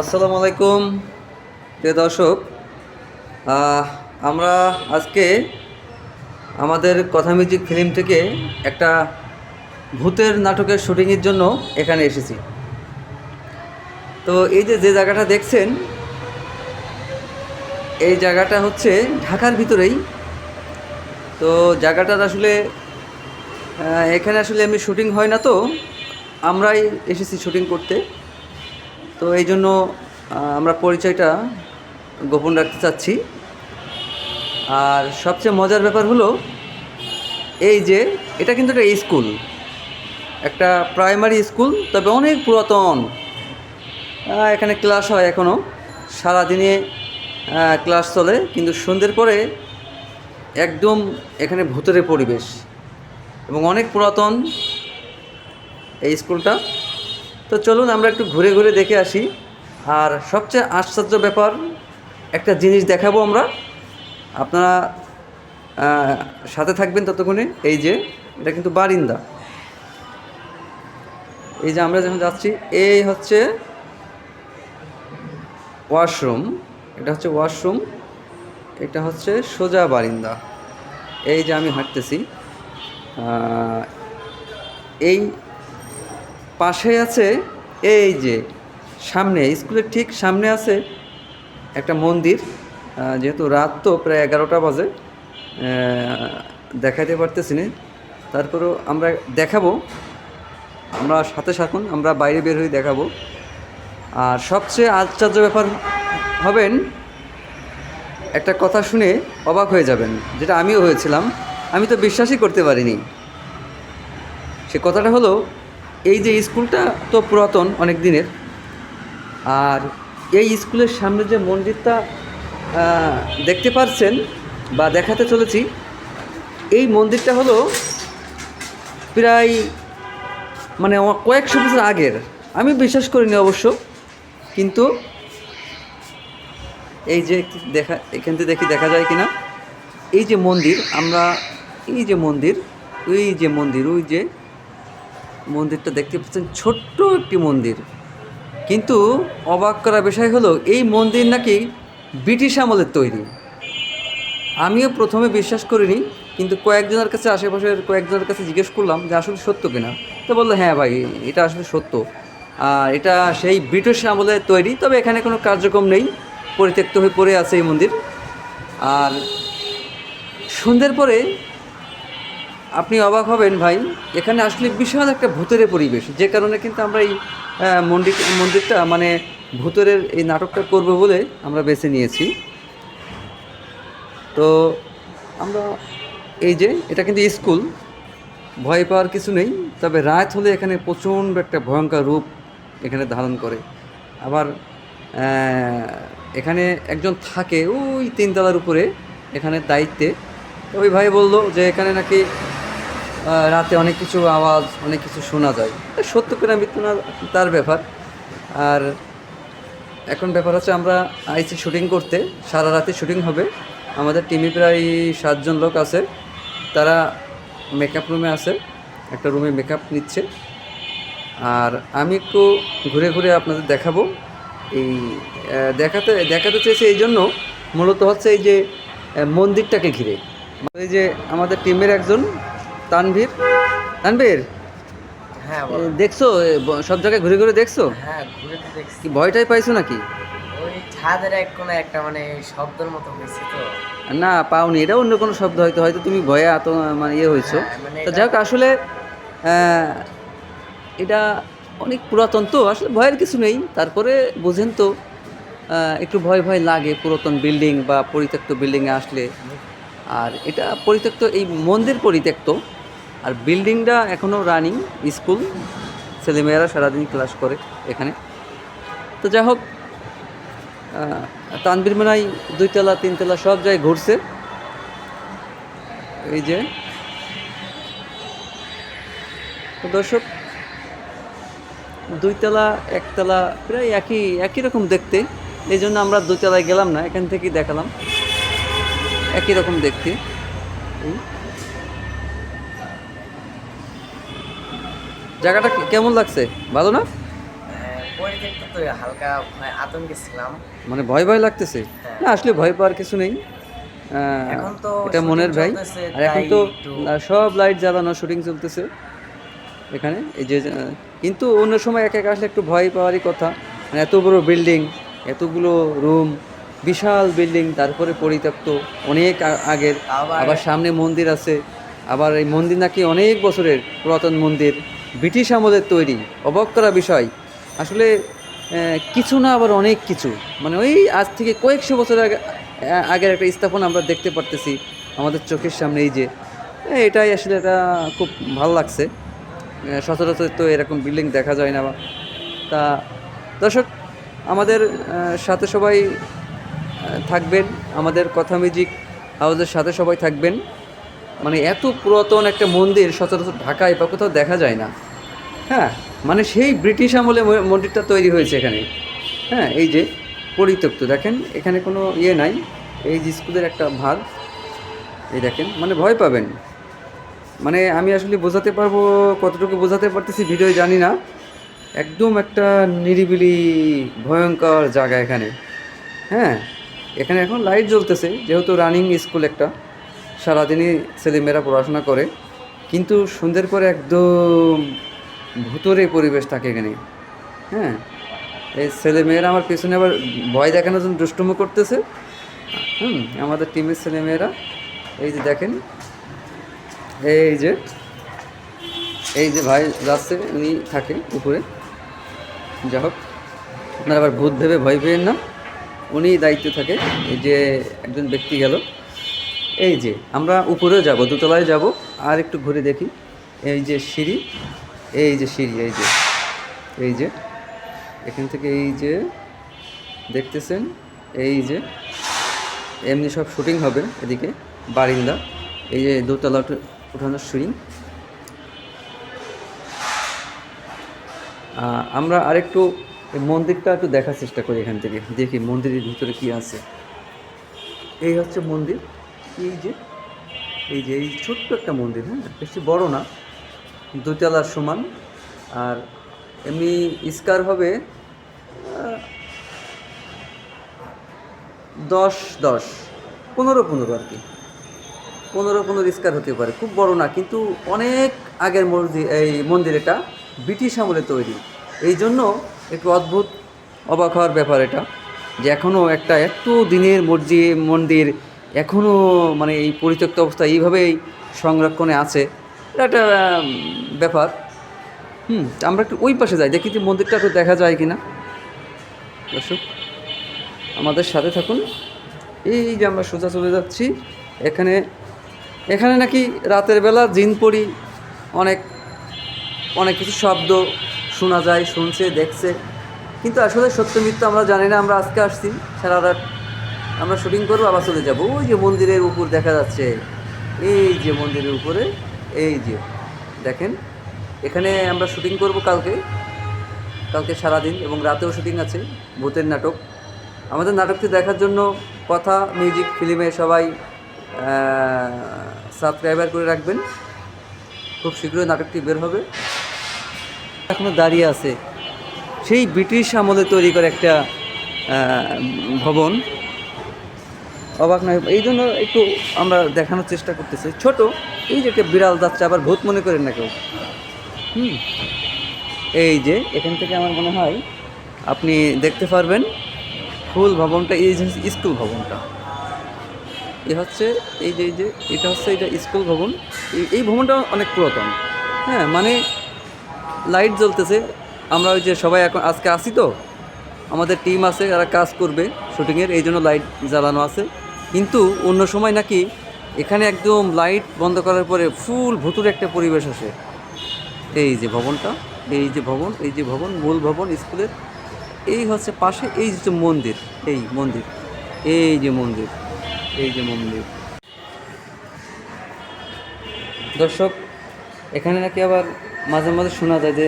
আসসালামু আলাইকুম। প্রিয় দর্শক আমরা আজকে আমাদের কথা মিউজিক ফিল্ম থেকে একটা ভূতের নাটকের শুটিংয়ের জন্য এখানে এসেছি। তো এই যে যে জায়গাটা দেখছেন, এই জায়গাটা হচ্ছে ঢাকার ভিতরেই। তো জায়গাটার আসলে এখানে আসলে এমনি শুটিং হয় না তো, আমরাই এসেছি শুটিং করতে। তো এই জন্য আমরা পরিচয়টা গোপন রাখতে চাচ্ছি। আর সবচেয়ে মজার ব্যাপার হলো, এই যে, এটা কিন্তু একটা স্কুল। একটা প্রাইমারি স্কুল, তবে অনেক পুরাতন। এখানে ক্লাস হয় এখনও সারাদিনে ক্লাস চলে, কিন্তু সন্ধ্যের পরে একদম এখানে ভূতের পরিবেশ। এবং অনেক পুরাতন এই স্কুলটা। তো চলুন আমরা একটু ঘুরে ঘুরে দেখে আসি। আর সবচেয়ে আশ্চর্য ব্যাপার, একটা জিনিস দেখাবো আমরা। আপনারা সাথে থাকবেন ততক্ষণে। এই যে, এটা কিন্তু বারিন্দা। এই যে আমরা যখন যাচ্ছি, এই হচ্ছে ওয়াশরুম। এটা হচ্ছে ওয়াশরুম। এটা হচ্ছে সোজা বারিন্দা। এই যে আমি হাঁটতেছি এই পাশে আছে, এই যে, সামনে, স্কুলের ঠিক সামনে আছে একটা মন্দির। যেহেতু রাত তো প্রায় এগারোটা বাজে দেখাতে পারতেছি না। তারপরেও আমরা দেখাবো। আমরা সাথে থাকুন, আমরা বাইরে বের হয়ে দেখাবো। আর সবচেয়ে আশ্চর্য ব্যাপার হবেন, একটা কথা শুনে অবাক হয়ে যাবেন, যেটা আমিও হয়েছিলাম। আমি তো বিশ্বাসই করতে পারিনি। সে কথাটা হলো এই যে স্কুলটা তো পুরাতন অনেক দিনের, আর এই স্কুলের সামনে যে মন্দিরটা দেখতে পাচ্ছেন বা দেখাতে চলেছি, এই মন্দিরটা হলো প্রায় মানে কয়েকশো বছর আগের। আমি বিশ্বাস করিনি অবশ্য, কিন্তু এই যে দেখা, এখান থেকে দেখি দেখা যায় কিনা। এই যে মন্দির, আমরা, এই যে মন্দির ওই যে মন্দির, ওই যে মন্দিরটা দেখতে পাচ্ছেন, ছোট্ট একটি মন্দির। কিন্তু অবাক করা বিষয় হলো, এই মন্দির নাকি ব্রিটিশ আমলের তৈরি। আমিও প্রথমে বিশ্বাস করিনি, কিন্তু কয়েকজনের কাছে, আশেপাশের কয়েকজনের কাছে জিজ্ঞেস করলাম যে আসলে সত্য কিনা। তো বলল হ্যাঁ ভাই, এটা আসলে সত্য। আর এটা সেই ব্রিটিশ আমলের তৈরি, তবে এখানে কোনো কার্যক্রম নেই। পরিত্যক্ত হয়ে পড়ে আছে এই মন্দির। আর সন্ধ্যের পরে আপনি অবাক হবেন ভাই, এখানে আসলে বিশাল একটা ভূতের পরিবেশ, যে কারণে কিন্তু আমরা এই মন্দির, মন্দিরটা মানে ভূতের এই নাটকটা করব বলে আমরা বেছে নিয়েছি। তো আমরা এই যে, এটা কিন্তু স্কুল, ভয় পাওয়ার কিছু নেই, তবে রাত হলে এখানে প্রচণ্ড একটা ভয়ঙ্কর রূপ এখানে ধারণ করে। আবার এখানে একজন থাকে, ওই তিনতলার উপরে এখানে দায়িত্বে ওই ভাই বলল যে এখানে নাকি রাতে অনেক কিছু আওয়াজ, অনেক কিছু শোনা যায়। সত্য কিনা মৃত্যু না, তার ব্যাপার। আর এখন ব্যাপার হচ্ছে আমরা আইসি শুটিং করতে, সারা রাতে শুটিং হবে। আমাদের টিমে প্রায় সাতজন লোক আছে। তারা মেকআপ রুমে আছে, একটা রুমে মেকআপ নিচ্ছে। আর আমি একটু ঘুরে ঘুরে আপনাদের দেখাবো। এই দেখাতে দেখাতে চেয়েছি এই জন্য, মূলত হচ্ছে এই যে মন্দিরটাকে ঘিরে। এই যে আমাদের টিমের একজন তানভীর? তানভীর? হ্যাঁ দেখছ? সব জায়গায় ঘুরে ঘুরে দেখছ? হ্যাঁ ঘুরে তো দেখছি। কি ভয়টাই পাইছো নাকি? ওই ছাদের এক কোণে একটা মানে শব্দের মতো হয়েছে তো। না পাওনি। এটা অন্য কোনো শব্দ হয়তো। হয়তো তুমি ভয়ে এত মানে ইয়ে হয়েছো। হ্যাঁ, মানে তো যাই হোক আসলে এটা অনেক পুরাতন তো। আসলে ভয়ের কিছু নেই। তারপরে বোঝেন তো একটু ভয় ভয় লাগে পুরাতন বিল্ডিং বা পরিত্যক্ত বিল্ডিংয়ে আসলে। আর এটা পরিত্যক্ত এই মন্দির পরিত্যক্ত। আর বিল্ডিংটা এখনও রানিং স্কুল ছেলেমেয়েরা সারাদিন ক্লাস করে এখানে। তো যাই হোক তানবির মেনাই দুইতলা, তিনতলা সব জায়গায় ঘুরছে। এই যে। দর্শক, দুইতলা, একতলা প্রায় একই একই রকম দেখতে। এই জন্য আমরা দুতলায় গেলাম না, এখান থেকেই দেখালাম। একই রকম দেখতে। জায়গাটা কেমন লাগছে? ভালো না? হালকা আতঙ্কে ছিলাম মানে ভয় ভয় লাগতেছে। না আসলে ভয় পাওয়ার কিছু নেই। এখন তো এটা মনের ভাই আর এখন তো সব লাইট জ্বালানো শুটিং চলতেছে এখানে। এই যে কিন্তু অন্য সময় এক এক আসলে একটু ভয় পাওয়ারই কথা। মানে এত বড় বিল্ডিং এতগুলো রুম বিশাল বিল্ডিং তারপরে পরিত্যক্ত অনেক আগের। আবার সামনে মন্দির আছে। আবার এই মন্দির নাকি অনেক বছরের পুরাতন মন্দির। ব্রিটিশ আমলের তৈরি, অবাক করা বিষয়। আসলে কিছু না আবার অনেক কিছু। মানে ওই আজ থেকে কয়েকশো বছর আগে আগের একটা স্থাপনা আমরা দেখতে পারতেছি আমাদের চোখের সামনে এই যে। এটাই আসলে এটা খুব ভালো লাগছে। সচরাচর তো এরকম বিল্ডিং দেখা যায় না তা দর্শক, আমাদের সাথে সবাই থাকবেন। আমাদের কথা মিউজিক হাউসের সাথে সবাই থাকবেন। মানে এত পুরাতন একটা মন্দির সচরাচর ঢাকায় বা কোথাও দেখা যায় না। হ্যাঁ মানে সেই ব্রিটিশ আমলে মন্দিরটা তৈরি হয়েছে এখানে। হ্যাঁ এই যে পরিত্যক্ত, দেখেন, এখানে কোনো ইয়ে নাই। এই যে স্কুলের একটা ভাগ এই দেখেন মানে ভয় পাবেন। মানে আমি আসলে বোঝাতে পারব, কতটুকু বোঝাতে পারতেছি ভিডিও জানি না। একদম একটা নিরিবিলি, ভয়ঙ্কর জায়গা এখানে। হ্যাঁ এখানে এখন লাইট জ্বলতেছে, যেহেতু রানিং স্কুল একটা। সারাদিনই ছেলেমেয়েরা পড়াশোনা করে, কিন্তু সন্ধ্যের পরে একদম ভুতুরে পরিবেশ থাকে এখানে। হ্যাঁ? এই ছেলেমেয়েরা আমার পেছনে আবার ভয় দেখানোর জন্য দুষ্টুমো করতেছে। হুম, আমাদের টিমের ছেলেমেয়েরা, এই যে দেখেন, এই যে এই যে ভাই যাচ্ছে, উনি থাকে উপরে। যা হোক, আপনারা আবার ভূত ভেবে ভয় পেয়েন না। উনি দায়িত্বে থাকে, এই যে একজন ব্যক্তি গেল। এই যে, আমরা উপরেও যাব, দোতলায় যাব, আর একটু ঘুরে দেখি। এই যে সিঁড়ি, এই যে সিঁড়ি, এই যে এই যে, এখান থেকে এই যে, দেখতেছেন? এই যে, এমনি সব শুটিং হবে এদিকে, বারিন্দা। এই যে দোতলা উঠে- উঠানোর সিঁড়ি। আমরা আরেকটু মন্দিরটা একটু দেখার চেষ্টা করি এখান থেকে, দেখি মন্দিরের ভিতরে কি আছে। এই হচ্ছে মন্দির। এই যে এই যে, এই ছোট্ট একটা মন্দির হ্যাঁ? বেশি বড় না দুতলার সমান। আর এমনি স্কার হবে দশ দশ, পনেরো পনেরো আর কি। পনেরো পনেরো স্কার হতে পারে, খুব বড় না, কিন্তু অনেক আগের মসজিদ এই মন্দির এটা, ব্রিটিশ আমলে তৈরি। এই জন্য একটু অদ্ভুত, অবাক হওয়ার ব্যাপার এটা, যে এখনও একটা এত দিনের মসজিদ মন্দির এখনও মানে এই পরিত্যক্ত অবস্থা এইভাবেই সংরক্ষণে আছে। এটা একটা ব্যাপার। হুম, আমরা একটু ওই পাশে যাই, দেখি যে মন্দিরটা একটু দেখা যায় কি না দর্শক, আমাদের সাথে থাকুন। এই যে আমরা সোজা চলে যাচ্ছি, এখানে এখানে নাকি রাতের বেলা জিন পড়ি অনেক অনেক কিছু শব্দ শোনা যায়, শুনছে, দেখছে। কিন্তু আসলে সত্য মিথ্যা আমরা জানি না, আমরা আজকে আসছি সারা রাত আমরা শুটিং করব, আবার চলে যাব। ওই যে মন্দিরের উপর দেখা যাচ্ছে। এই যে মন্দিরের উপরে, এই যে, দেখেন। এখানে আমরা শুটিং করব কালকে। কালকে সারাদিন, এবং রাতেও শুটিং আছে, ভূতের নাটক। আমাদের নাটকটি দেখার জন্য কথা, মিউজিক, ফিল্মে সবাই সাবস্ক্রাইবার করে রাখবেন। খুব শীঘ্রই নাটকটি বের হবে। এখনও দাঁড়িয়ে আছে। সেই ব্রিটিশ আমলে তৈরি করে একটা ভবন। অবাক নয়, এই জন্য একটু আমরা দেখানোর চেষ্টা করতেছি। ছোট, এই যে একটা বিড়াল যাচ্ছে, আবার ভূত মনে করেন না কেউ। হুম, এই যে এখান থেকে আমার মনে হয় আপনি দেখতে পারবেন ফুল ভবনটা, এই যে স্কুল ভবনটা। এ হচ্ছে, এই যে এই যে, এটা হচ্ছে, এটা স্কুল ভবন। এই- ভবনটা অনেক পুরাতন। হ্যাঁ মানে লাইট জ্বলতেছে। আমরা ওই যে সবাই এখন আজকে আসি তো। আমাদের টিম আছে, যারা কাজ করবে শুটিংয়ের, এই জন্য লাইট জ্বালানো আছে। কিন্তু অন্য সময় নাকি এখানে একদম লাইট বন্ধ করার পরে ফুল ভুতুর একটা পরিবেশ আসে। এই যে ভবনটা, এই যে ভবন, এই যে ভবন, মূল ভবন, স্কুলের, এই হচ্ছে পাশে, এই যে মন্দির, এই মন্দির, এই যে মন্দির, এই যে মন্দির। দর্শক, এখানে নাকি আবার মাঝে মাঝে শোনা যায় যে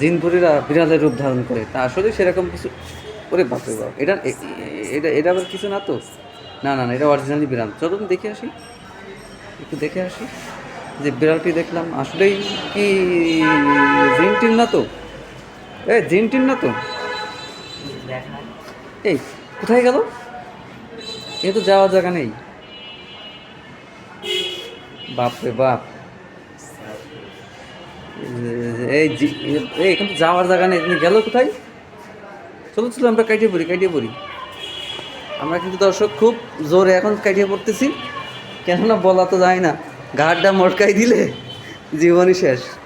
জিনপুরীরা বিড়ালের রূপ ধারণ করে। তা আসলে সেরকম কিছু ওরে বাপরে বাপ, এটা এটা এটা আবার কিছু না তো? না না না, এটা অরিজিনালি বিড়াল। চলুন দেখে আসি। একটু দেখে আসি। যে বিড়ালটি দেখলাম, আসলেই কি জিন টিন না তো? এ জিন টিন না তো? এই, কোথায় গেল? এ তো যাওয়ার জায়গা নেই। বাপরে বাপ। এই এখানে তো যাওয়ার জায়গা নেই। গেল কোথায়? চলো চলো, আমরা কাটিয়ে পড়ি কাটিয়ে পড়ি। আমরা কিন্তু দর্শক খুব জোরে এখন কাটিয়ে পড়তেছি। কেননা বলা তো যায় না ঘাটটা মটকাই দিলে জীবনই শেষ।